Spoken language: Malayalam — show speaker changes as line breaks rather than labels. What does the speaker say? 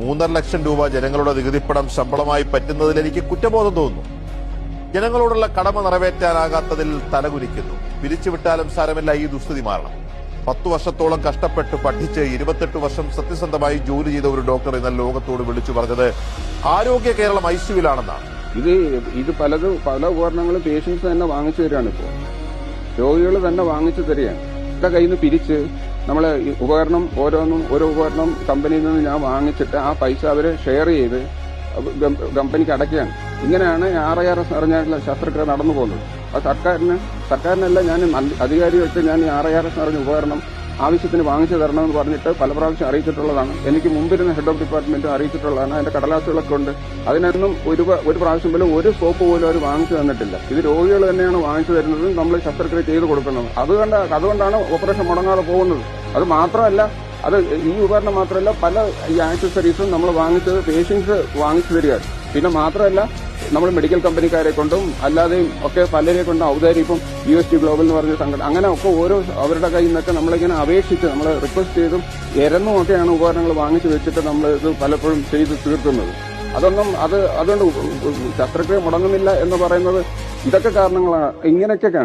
മൂന്നര ലക്ഷം രൂപ ജനങ്ങളുടെ നികുതിപ്പണം ശമ്പളമായി പറ്റുന്നതിൽ എനിക്ക് കുറ്റബോധം തോന്നുന്നു. ജനങ്ങളോടുള്ള കടമ നിറവേറ്റാനാകാത്തതിൽ തലകുനിക്കുന്നു. പിരിച്ചുവിട്ടാലും സാരമില്ല ഈ ദുസ്ഥിതി മാറണം. പത്തു വർഷത്തോളം കഷ്ടപ്പെട്ട് പഠിച്ച് ഇരുപത്തെട്ട് വർഷം സത്യസന്ധമായി ജോലി ചെയ്ത ഒരു ഡോക്ടർ എന്ന ലോകത്തോട് വിളിച്ചു പറഞ്ഞത് ആരോഗ്യ കേരളം ഐസിയുലാണെന്നാണ്
ഇത് ഇത് പലത് പല ഉപകരണങ്ങളും പേഷ്യൻസ് തന്നെ വാങ്ങിച്ചു തരികയാണ് ഇപ്പോൾ. രോഗികൾ തന്നെ വാങ്ങിച്ചു തരികയാണ്. എന്റെ കയ്യിൽ നിന്ന് പിരിച്ച് നമ്മൾ ഉപകരണം ഓരോന്നും ഓരോ ഉപകരണം കമ്പനിയിൽ നിന്ന് ഞാൻ വാങ്ങിച്ചിട്ട് ആ പൈസ അവർ ഷെയർ ചെയ്ത് കമ്പനിക്ക് അടയ്ക്കുകയാണ്. ഇങ്ങനെയാണ് ആർ ഐ ആർ എസ് അറിഞ്ഞായിട്ടുള്ള ശസ്ത്രക്രിയ നടന്നു പോകുന്നത്. അത് സർക്കാരിന് സർക്കാരിനല്ല ഞാൻ അധികാരി അധികാരികൾക്ക് ഞാൻ ആർ ഐ ആർ എസ് അറിഞ്ഞ ഉപകരണം ആവശ്യത്തിന് വാങ്ങിച്ചു തരണമെന്ന് പറഞ്ഞിട്ട് പല പ്രാവശ്യം അറിയിച്ചിട്ടുള്ളതാണ്. എനിക്ക് മുമ്പിരുന്ന ഹെഡ് ഓഫ് ഡിപ്പാർട്ട്മെന്റ് അറിയിച്ചിട്ടുള്ളതാണ്. അതിന്റെ കടലാസുകളൊക്കെ ഉണ്ട്. അതിനൊന്നും ഒരു ഒരു പ്രാവശ്യം പോലും ഒരു സോപ്പ് പോലും അവർ വാങ്ങിച്ചു തന്നിട്ടില്ല. ഇത് രോഗികൾ തന്നെയാണ് വാങ്ങിച്ചു തരുന്നത് നമ്മൾ ശസ്ത്രക്രിയ ചെയ്ത് കൊടുക്കുന്നത്. അതുകൊണ്ട് അതുകൊണ്ടാണ് ഓപ്പറേഷൻ മുടങ്ങാതെ പോകുന്നത്. അത് മാത്രമല്ല അത് ഈ ഉപകരണം മാത്രമല്ല പല ഈ ആക്സസറീസും നമ്മൾ വാങ്ങിച്ചത് പേഷ്യൻസ് വാങ്ങിച്ചു തരികയാണ്. പിന്നെ മാത്രമല്ല നമ്മൾ മെഡിക്കൽ കമ്പനിക്കാരെ കൊണ്ടും അല്ലാതെയും ഒക്കെ പലരെ കൊണ്ടും ഔദാര്യം ഇപ്പം യു എസ് ടി ഗ്ലോബൽ എന്ന് പറഞ്ഞ സംഘടന അങ്ങനെ ഒക്കെ ഓരോ അവരുടെ കയ്യിൽ നിന്നൊക്കെ നമ്മളിങ്ങനെ അപേക്ഷിച്ച് നമ്മൾ റിക്വസ്റ്റ് ചെയ്തും എരന്നും ഒക്കെയാണ് ഉപകരണങ്ങൾ വാങ്ങിച്ചു വെച്ചിട്ട് നമ്മൾ ഇത് പലപ്പോഴും ചെയ്ത് തീർക്കുന്നത്. അതൊന്നും അത് അതുകൊണ്ട് ശസ്ത്രക്രിയ മുടങ്ങുന്നില്ല എന്ന് പറയുന്നത് ഇതൊക്കെ കാരണങ്ങളാണ് ഇങ്ങനെയൊക്കെയാണ്